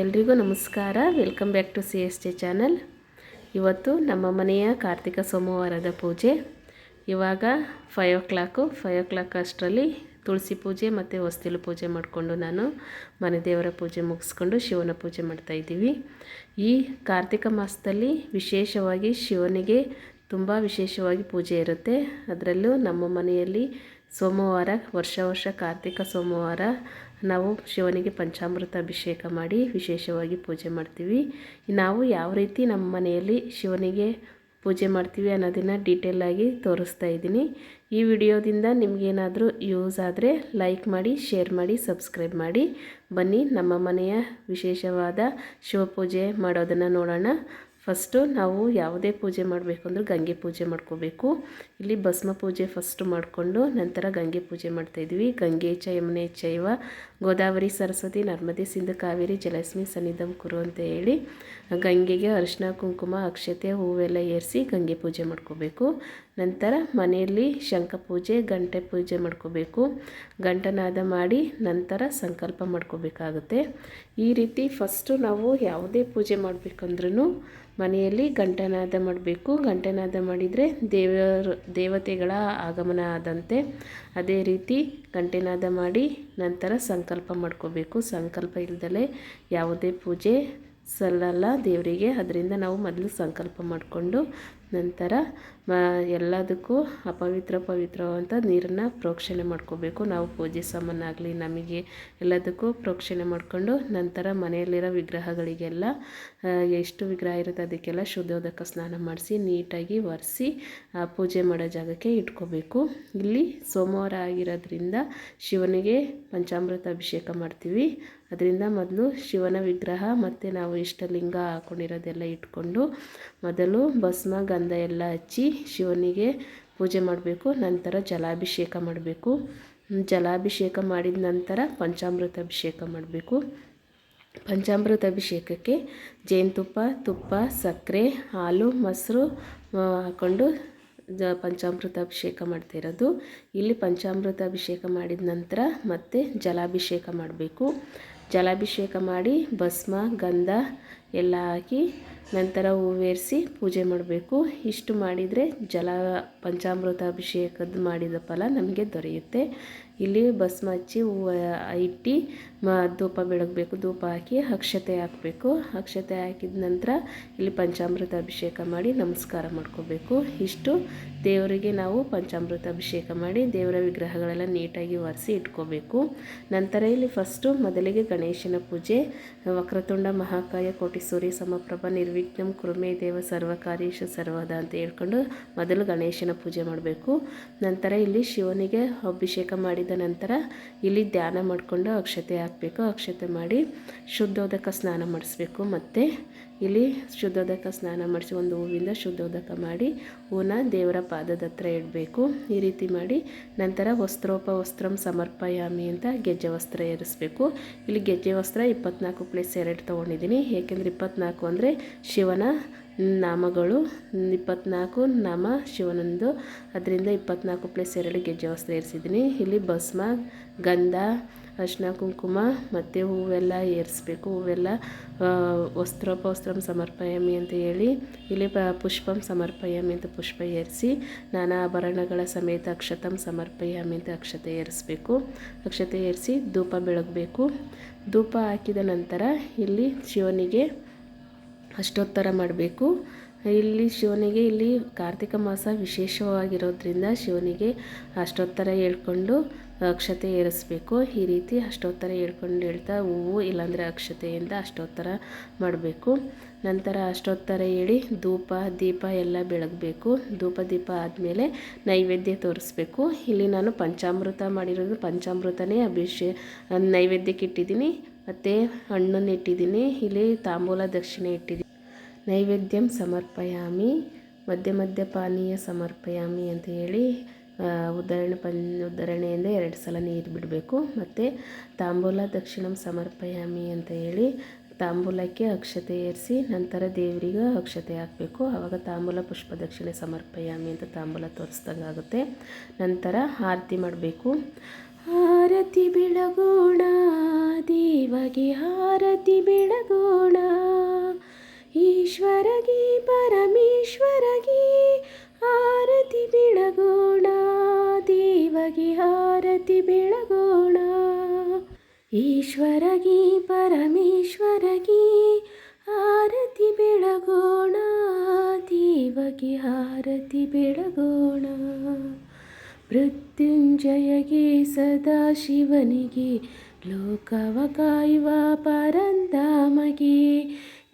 ಎಲ್ರಿಗೂ ನಮಸ್ಕಾರ. Welcome back to C S T channel ಇವತ್ತು ನಮ್ಮ ಮನೆಯ ಕಾರ್ತಿಕ ಸೋಮವಾರದ ಪೂಜೆ. ಇವಾಗ five o'clock five o'clock ಅಷ್ಟರಲ್ಲಿ ತುಳಸಿ ಪೂಜೆ ಮತ್ತು ಹೊಸ್ತಿಲು ಪೂಜೆ ಮಾಡಿಕೊಂಡು ನಾನು ಮನೆ ದೇವರ ಪೂಜೆ ಮುಗಿಸ್ಕೊಂಡು ಶಿವನ ಪೂಜೆ ಮಾಡ್ತಾಯಿದ್ದೀವಿ ಈ ಕಾರ್ತಿಕ ಮಾಸದಲ್ಲಿ ವಿಶೇಷವಾಗಿ ಶಿವನಿಗೆ ತುಂಬ ವಿಶೇಷವಾಗಿ ಪೂಜೆ ಇರುತ್ತೆ. ಅದರಲ್ಲೂ ನಮ್ಮ ಮನೆಯಲ್ಲಿ ಸೋಮವಾರ, ವರ್ಷ ವರ್ಷ ಕಾರ್ತಿಕ ಸೋಮವಾರ ನಾವು ಶಿವನಿಗೆ ಪಂಚಾಮೃತ ಅಭಿಷೇಕ ಮಾಡಿ ವಿಶೇಷವಾಗಿ ಪೂಜೆ ಮಾಡ್ತೀವಿ. ನಾವು ಯಾವ ರೀತಿ ನಮ್ಮ ಮನೆಯಲ್ಲಿ ಶಿವನಿಗೆ ಪೂಜೆ ಮಾಡ್ತೀವಿ ಅನ್ನೋದನ್ನು ಡೀಟೇಲಾಗಿ ತೋರಿಸ್ತಾ ಇದ್ದೀನಿ. ಈ ವಿಡಿಯೋದಿಂದ ನಿಮಗೇನಾದರೂ ಯೂಸ್ ಆದರೆ ಲೈಕ್ ಮಾಡಿ ಶೇರ್ ಮಾಡಿ ಸಬ್ಸ್ಕ್ರೈಬ್ ಮಾಡಿ. ಬನ್ನಿ, ನಮ್ಮ ಮನೆಯ ವಿಶೇಷವಾದ ಶಿವಪೂಜೆ ಮಾಡೋದನ್ನು ನೋಡೋಣ. ಫಸ್ಟು ನಾವು ಯಾವುದೇ ಪೂಜೆ ಮಾಡಬೇಕು ಅಂದರೂ ಗಂಗೆ ಪೂಜೆ ಮಾಡ್ಕೋಬೇಕು. ಇಲ್ಲಿ ಭಸ್ಮ ಪೂಜೆ ಫಸ್ಟು ಮಾಡಿಕೊಂಡು ನಂತರ ಗಂಗೆ ಪೂಜೆ ಮಾಡ್ತಾಯಿದ್ವಿ ಗಂಗೆ ಚ ಚೈವ. ಗೋದಾವರಿ ಸರಸ್ವತಿ, ನರ್ಮದೆ ಸಿಂಧು, ಕಾವೇರಿ ಜಲಸ್ಮಿ ಸನ್ನಿಧಂ ಕುರು ಅಂತ ಹೇಳಿ ಗಂಗೆಗೆ ಅರಿಶಿನ, ಕುಂಕುಮ, ಅಕ್ಷತೆ ಹೂವೆಲ್ಲ ಏರಿಸಿ ಗಂಗೆ ಪೂಜೆ ಮಾಡ್ಕೋಬೇಕು. ನಂತರ ಮನೆಯಲ್ಲಿ ಶಂಖ ಪೂಜೆ, ಗಂಟೆ ಪೂಜೆ ಮಾಡ್ಕೋಬೇಕು. ಗಂಟನಾದ ಮಾಡಿ ನಂತರ ಸಂಕಲ್ಪ ಮಾಡ್ಕೋಬೇಕಾಗುತ್ತೆ. ಈ ರೀತಿ ಫಸ್ಟು ನಾವು ಯಾವುದೇ ಪೂಜೆ ಮಾಡಬೇಕಂದ್ರೂ ಮನೆಯಲ್ಲಿ ಗಂಟನಾದ ಮಾಡಬೇಕು. ಗಂಟನಾದ ಮಾಡಿದರೆ ದೇವರು, ದೇವತೆಗಳ ಆಗಮನ ಆದಂತೆ. ಅದೇ ರೀತಿ ಗಂಟೆನಾದ ಮಾಡಿ ನಂತರ ಸಂಕಲ್ಪ ಮಾಡ್ಕೋಬೇಕು. ಸಂಕಲ್ಪ ಇಲ್ಲದೆ ಯಾವುದೇ ಪೂಜೆ ಸಲ್ಲಲ್ಲ ದೇವರಿಗೆ. ಅದರಿಂದ ನಾವು ಮೊದಲು ಸಂಕಲ್ಪ ಮಾಡಿಕೊಂಡು ನಂತರ ಎಲ್ಲದಕ್ಕೂ ಅಪವಿತ್ರ ಪವಿತ್ರ ಅಂತ ನೀರನ್ನು ಪ್ರೋಕ್ಷಣೆ ಮಾಡ್ಕೋಬೇಕು. ನಾವು ಪೂಜೆ ಸಾಮಾನಾಗಲಿ ನಮಗೆ ಎಲ್ಲದಕ್ಕೂ ಪ್ರೋಕ್ಷಣೆ ಮಾಡಿಕೊಂಡು ನಂತರ ಮನೆಯಲ್ಲಿರೋ ವಿಗ್ರಹಗಳಿಗೆಲ್ಲ ಎಷ್ಟು ವಿಗ್ರಹ ಇರುತ್ತೆ ಅದಕ್ಕೆಲ್ಲ ಶುದ್ಧೋದಕ ಸ್ನಾನ ಮಾಡಿಸಿ, ನೀಟಾಗಿ ಒರೆಸಿ ಪೂಜೆ ಮಾಡೋ ಜಾಗಕ್ಕೆ ಇಟ್ಕೋಬೇಕು. ಇಲ್ಲಿ ಸೋಮವಾರ ಆಗಿರೋದ್ರಿಂದ ಶಿವನಿಗೆ ಪಂಚಾಮೃತ ಅಭಿಷೇಕ ಮಾಡ್ತೀವಿ. ಅದರಿಂದ ಮೊದಲು ಶಿವನ ವಿಗ್ರಹ ಮತ್ತು ನಾವು ಇಷ್ಟಲಿಂಗ ಹಾಕ್ಕೊಂಡಿರೋದೆಲ್ಲ ಇಟ್ಕೊಂಡು ಮೊದಲು ಭಸ್ಮ, ಗಂಧ ಎಲ್ಲ ಹಚ್ಚಿ ಶಿವನಿಗೆ ಪೂಜೆ ಮಾಡಬೇಕು, ನಂತರ ಜಲಾಭಿಷೇಕ ಮಾಡಬೇಕು. ಜಲಾಭಿಷೇಕ ಮಾಡಿದ ನಂತರ ಪಂಚಾಮೃತ ಅಭಿಷೇಕ ಮಾಡಬೇಕು. ಪಂಚಾಮೃತ ಅಭಿಷೇಕಕ್ಕೆ ಜೇನುತುಪ್ಪ, ತುಪ್ಪ, ಸಕ್ಕರೆ, ಹಾಲು, ಮೊಸರು ಹಾಕ್ಕೊಂಡು ಜ ಪಂಚಾಮೃತ ಅಭಿಷೇಕ ಮಾಡ್ತಿರೋದು ಇಲ್ಲಿ ಪಂಚಾಮೃತ ಅಭಿಷೇಕ ಮಾಡಿದ ನಂತರ ಮತ್ತೆ ಜಲಾಭಿಷೇಕ ಮಾಡಬೇಕು. ಜಲಾಭಿಷೇಕ ಮಾಡಿ ಭಸ್ಮ, ಗಂಧ ಎಲ್ಲ ಹಾಕಿ ನಂತರ ಹೂವೇರಿಸಿ ಪೂಜೆ ಮಾಡಬೇಕು. ಇಷ್ಟು ಮಾಡಿದರೆ ಜಲ ಪಂಚಾಮೃತ ಅಭಿಷೇಕದ ಮಾಡಿದ ಫಲ ನಮಗೆ ದೊರೆಯುತ್ತೆ. ಇಲ್ಲಿ ಭಸ್ಮ ಹಚ್ಚಿ ಹೂವು ಇಟ್ಟು ಮ, ಧೂಪ ಬೆಳಗಬೇಕು, ಧೂಪ ಹಾಕಿ ಅಕ್ಷತೆ ಹಾಕಬೇಕು. ಅಕ್ಷತೆ ಹಾಕಿದ ನಂತರ ಇಲ್ಲಿ ಪಂಚಾಮೃತ ಅಭಿಷೇಕ ಮಾಡಿ ನಮಸ್ಕಾರ ಮಾಡ್ಕೋಬೇಕು. ಇಷ್ಟು. ದೇವರಿಗೆ ನಾವು ಪಂಚಾಮೃತ ಅಭಿಷೇಕ ಮಾಡಿ ದೇವರ ವಿಗ್ರಹಗಳೆಲ್ಲ ನೀಟಾಗಿ ಒರೆಸಿ ಇಟ್ಕೋಬೇಕು. ನಂತರ ಇಲ್ಲಿ ಫಸ್ಟು ಮೊದಲಿಗೆ ಗಣೇಶನ ಪೂಜೆ, ವಕ್ರತುಂಡ ಮಹಾಕಾಯ ಕೋಟಿ ಸೂರ್ಯ ಸಮಪ್ರಭ ನಿರ್ವಿಘ್ನಂ ಕುರುಮೇ ದೇವ ಸರ್ವಕಾರ್ಯೇಶ ಸರ್ವದ ಅಂತ ಹೇಳ್ಕೊಂಡು ಮೊದಲು ಗಣೇಶನ ಪೂಜೆ ಮಾಡಬೇಕು. ನಂತರ ಇಲ್ಲಿ ಶಿವನಿಗೆ ಅಭಿಷೇಕ ಮಾಡಿದ ನಂತರ ಇಲ್ಲಿ ಧ್ಯಾನ ಮಾಡಿಕೊಂಡು ಅಕ್ಷತೆ ಹಾಕಬೇಕು ಅಕ್ಷತೆ ಮಾಡಿ ಶುದ್ಧೋದಕ ಸ್ನಾನ ಮಾಡಿಸ್ಬೇಕು. ಮತ್ತು ಇಲ್ಲಿ ಶುದ್ಧೋದಕ ಸ್ನಾನ ಮಾಡಿಸಿ ಒಂದು ಹೂವಿಂದ ಶುದ್ಧೋದಕ ಮಾಡಿ ಹೂನ ದೇವರ ಪಾದದ ಹತ್ರ ಇಡಬೇಕು. ಈ ರೀತಿ ಮಾಡಿ ನಂತರ ವಸ್ತ್ರೋಪ ವಸ್ತ್ರಂ ಸಮರ್ಪಯಾಮಿ ಅಂತ ಗೆಜ್ಜೆ ವಸ್ತ್ರ ಏರಿಸಬೇಕು. ಇಲ್ಲಿ ಗೆಜ್ಜೆ ವಸ್ತ್ರ ಇಪ್ಪತ್ನಾಲ್ಕು ಪ್ಲೇಸ್ ಎರಡು ತೊಗೊಂಡಿದ್ದೀನಿ. ಏಕೆಂದರೆ ಇಪ್ಪತ್ನಾಲ್ಕು ಅಂದರೆ ಶಿವನ ನಾಮಗಳು, ಇಪ್ಪತ್ನಾಲ್ಕು ನಾಮ ಶಿವನಂದು. ಅದರಿಂದ ಇಪ್ಪತ್ನಾಲ್ಕು ಪ್ಲಸ್ ಎರಡು ಗೆಜ್ಜೆ ವಸ್ತ್ರ ಏರಿಸಿದ್ದೀನಿ. ಇಲ್ಲಿ ಭಸ್ಮ, ಗಂಧ ಅರಿಶಿನ ಕುಂಕುಮ ಮತ್ತು ಹೂವೆಲ್ಲ ಏರಿಸ್ಬೇಕು. ಹೂವೆಲ್ಲ ವಸ್ತ್ರೋಪವಸ್ತ್ರಂ ಸಮರ್ಪಯಾಮಿ ಅಂತ ಹೇಳಿ, ಇಲ್ಲಿ ಪ ಪುಷ್ಪಂ ಸಮರ್ಪಯಾಮಿ ಅಂತ ಪುಷ್ಪ ಏರಿಸಿ, ನಾನಾ ಆಭರಣಗಳ ಸಮೇತ ಅಕ್ಷತಂ ಸಮರ್ಪಯಾಮಿ ಅಂತ ಅಕ್ಷತೆ ಏರಿಸ್ಬೇಕು. ಅಕ್ಷತೆ ಏರಿಸಿ ಧೂಪ ಬೆಳಗಬೇಕು. ಧೂಪ ಹಾಕಿದ ನಂತರ ಇಲ್ಲಿ ಶಿವನಿಗೆ ಅಷ್ಟೋತ್ತರ ಮಾಡಬೇಕು. ಇಲ್ಲಿ ಶಿವನಿಗೆ ಇಲ್ಲಿ ಕಾರ್ತಿಕ ಮಾಸ ವಿಶೇಷವಾಗಿರೋದ್ರಿಂದ ಶಿವನಿಗೆ ಅಷ್ಟೋತ್ತರ ಹೇಳ್ಕೊಂಡು ಅಕ್ಷತೆ ಏರಿಸ್ಬೇಕು. ಈ ರೀತಿ ಅಷ್ಟೋತ್ತರ ಹೇಳ್ಕೊಂಡು ಹೇಳ್ತಾ ಹೂವು, ಇಲ್ಲಾಂದರೆ ಅಕ್ಷತೆಯಿಂದ ಅಷ್ಟೋತ್ತರ ಮಾಡಬೇಕು. ನಂತರ ಅಷ್ಟೋತ್ತರ ಹೇಳಿ ಧೂಪ, ದೀಪ ಎಲ್ಲ ಬೆಳಗಬೇಕು. ಧೂಪ, ದೀಪ ಆದಮೇಲೆ ನೈವೇದ್ಯ ತೋರಿಸ್ಬೇಕು. ಇಲ್ಲಿ ನಾನು ಪಂಚಾಮೃತ ಮಾಡಿರೋದು, ಪಂಚಾಮೃತನೇ ಅಭಿಷೇ, ನೈವೇದ್ಯಕ್ಕೆ ಇಟ್ಟಿದ್ದೀನಿ. ಮತ್ತು ಹಣ್ಣನ್ನು ಇಟ್ಟಿದ್ದೀನಿ. ಇಲ್ಲಿ ತಾಂಬೂಲ ದಕ್ಷಿಣೆ ಇಟ್ಟಿದ್ದೀನಿ. ನೈವೇದ್ಯಂ ಸಮರ್ಪಯಾಮಿ, ಮಧ್ಯ ಮಧ್ಯ ಪಾನೀಯ ಸಮರ್ಪಯಾಮಿ ಅಂತ ಹೇಳಿ ಉದ್ಧರಣೆ ಪನ್ ಉದ್ಧರಣೆಯಿಂದ ಎರಡು ಸಲ ನೀರು ಬಿಡಬೇಕು. ಮತ್ತು ತಾಂಬೂಲ ದಕ್ಷಿಣಂ ಸಮರ್ಪಯಾಮಿ ಅಂತ ಹೇಳಿ ತಾಂಬೂಲಕ್ಕೆ ಅಕ್ಷತೆ ಏರಿಸಿ ನಂತರ ದೇವರಿಗೆ ಅಕ್ಷತೆ ಹಾಕಬೇಕು. ಆವಾಗ ತಾಂಬೂಲ ಪುಷ್ಪ ದಕ್ಷಿಣೆ ಸಮರ್ಪಯಾಮಿ ಅಂತ ತಾಂಬೂಲ ತೋರಿಸ್ದಂಗೆ ಆಗುತ್ತೆ. ನಂತರ ಆರತಿ ಮಾಡಬೇಕು. ಆರತಿ ಬೆಳಗೋಣ, ದೇವಗೆ ಆರತಿ ಬೆಳಗೋಣ, ಈಶ್ವರಗೆ, ಪರಮೇಶ್ವರಗೆ ಆರತಿ ಬೆಳಗೋಣ, ದೇವಗೆ ಆರತಿ ಬೆಳಗೋಣ. ಈಶ್ವರಗಿ, ಪರಮೇಶ್ವರಗಿ ಆರತಿ ಬೆಳಗೋಣ, ದೇವಗೆ ಆರತಿ ಬೆಳಗೋಣ. ಮೃತ್ಯುಂಜಯಗೆ ಸದಾಶಿವನಿಗೆ ಲೋಕವ ಕಾಯುವ ಪರಂಧಾಮಗೆ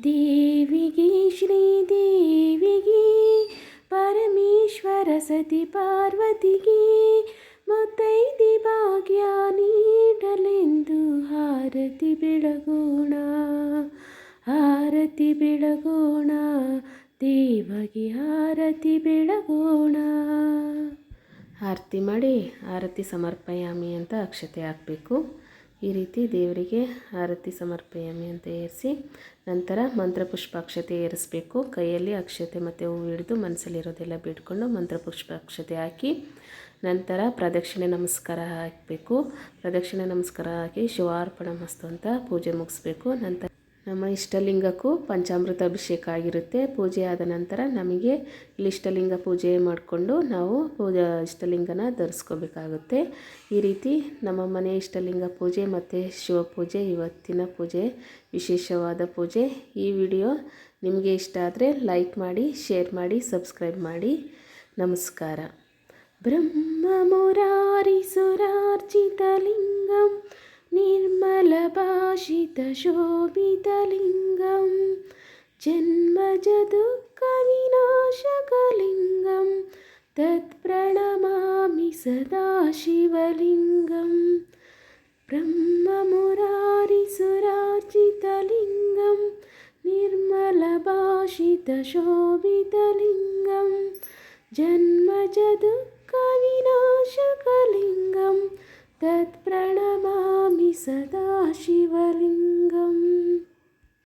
ದೇವಿಗೆ ಶ್ರೀದೇವಿಗೆ ಪರಮೇಶ್ವರ ಸತಿ ಪಾರ್ವತಿಗೆ ಮುತ್ತೈದಿ ಭಾಗ್ಯ ನೀಡಲೆಂದು ಹಾರತಿ ಬೆಳಗೋಣ ಹಾರತಿ ಬೆಳಗೋಣ, ದೇವಗೆ ಆರತಿ ಬೆಳಗೋಣ. ಆರತಿ ಮಾಡಿ, ಆರತಿ ಸಮರ್ಪಯಾಮಿ ಅಂತ ಅಕ್ಷತೆ ಹಾಕಬೇಕು. ಈ ರೀತಿ ದೇವರಿಗೆ ಆರತಿ ಸಮರ್ಪಯಾಮಿ ಅಂತ ಏರಿಸಿ ನಂತರ ಮಂತ್ರಪುಷ್ಪಾಕ್ಷತೆ ಏರಿಸಬೇಕು. ಕೈಯಲ್ಲಿ ಅಕ್ಷತೆ ಮತ್ತು ಹೂವು ಹಿಡಿದು ಮನಸ್ಸಲ್ಲಿರೋದೆಲ್ಲ ಬಿಟ್ಕೊಂಡು ಮಂತ್ರಪುಷ್ಪಾಕ್ಷತೆ ಹಾಕಿ ನಂತರ ಪ್ರದಕ್ಷಿಣೆ ನಮಸ್ಕಾರ ಹಾಕಬೇಕು. ಪ್ರದಕ್ಷಿಣೆ ನಮಸ್ಕಾರ ಹಾಕಿ ಶಿವಾರ್ಪಣ ಮಸ್ತು ಅಂತ ಪೂಜೆ ಮುಗಿಸ್ಬೇಕು. ನಂತರ ನಮ್ಮ ಇಷ್ಟಲಿಂಗಕ್ಕೂ ಪಂಚಾಮೃತ ಅಭಿಷೇಕ ಆಗಿರುತ್ತೆ. ಪೂಜೆ ಆದ ನಂತರ ನಮಗೆ ಇಲ್ಲಿ ಇಷ್ಟಲಿಂಗ ಪೂಜೆ ಮಾಡಿಕೊಂಡು ನಾವು ಪೂಜಾ ಇಷ್ಟಲಿಂಗನ ಧರಿಸ್ಕೋಬೇಕಾಗುತ್ತೆ. ಈ ರೀತಿ ನಮ್ಮ ಮನೆ ಇಷ್ಟಲಿಂಗ ಪೂಜೆ ಮತ್ತು ಶಿವಪೂಜೆ ಇವತ್ತಿನ ಪೂಜೆ, ವಿಶೇಷವಾದ ಪೂಜೆ. ಈ ವಿಡಿಯೋ ನಿಮಗೆ ಇಷ್ಟ ಆದರೆ ಲೈಕ್ ಮಾಡಿ, ಶೇರ್ ಮಾಡಿ, ಸಬ್ಸ್ಕ್ರೈಬ್ ಮಾಡಿ. ನಮಸ್ಕಾರ. ಬ್ರಹ್ಮ ಮುರಾರಿ ಸುರಾರ್ಜಿತಲಿಂಗಂ निर्मलभाषितशोभितलिङ्गं जन्मजदुःखविनाशकलिङ्गं तत्प्रणमामि सदा शिवलिङ्गं ब्रह्ममुरारिसुरार्चितलिङ्गं निर्मलभाषितशोभितलिङ्गं जन्मजदुःखविनाशकलिङ्गं तत्प्रणमामि सदाशिवलिङ्गम्